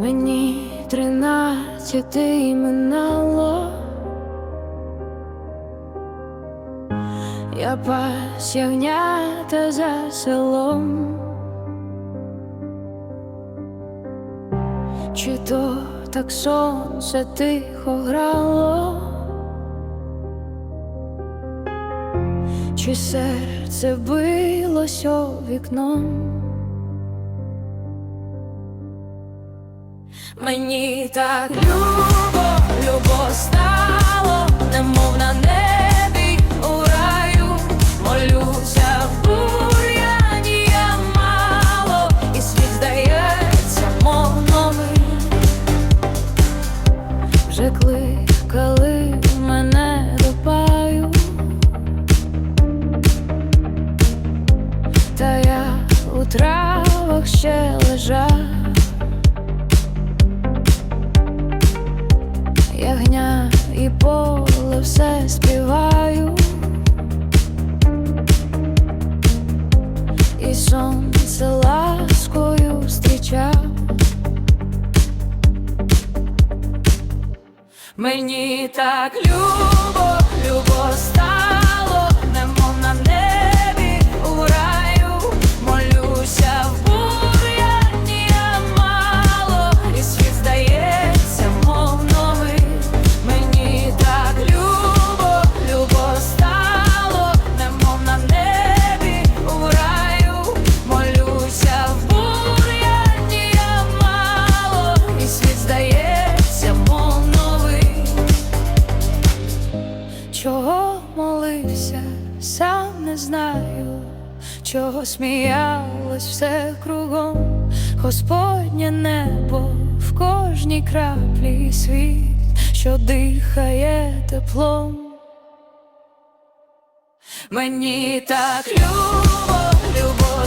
Мені тринадцять і минало. Я пас ягнята за селом. Чи то так сонце тихо грало, чи серце билось у вікном? Мені так любо, любо стало, немов на небі у раю, молюся в бур'яні я мало, і світ здається, мов новий. Кликали і поле все співаю, і сонце ласкою зустрічав. Мені так любо, любо стало, не знаю, чого сміялось все кругом, Господнє небо в кожній краплі світ, що дихає теплом. Мені так любо,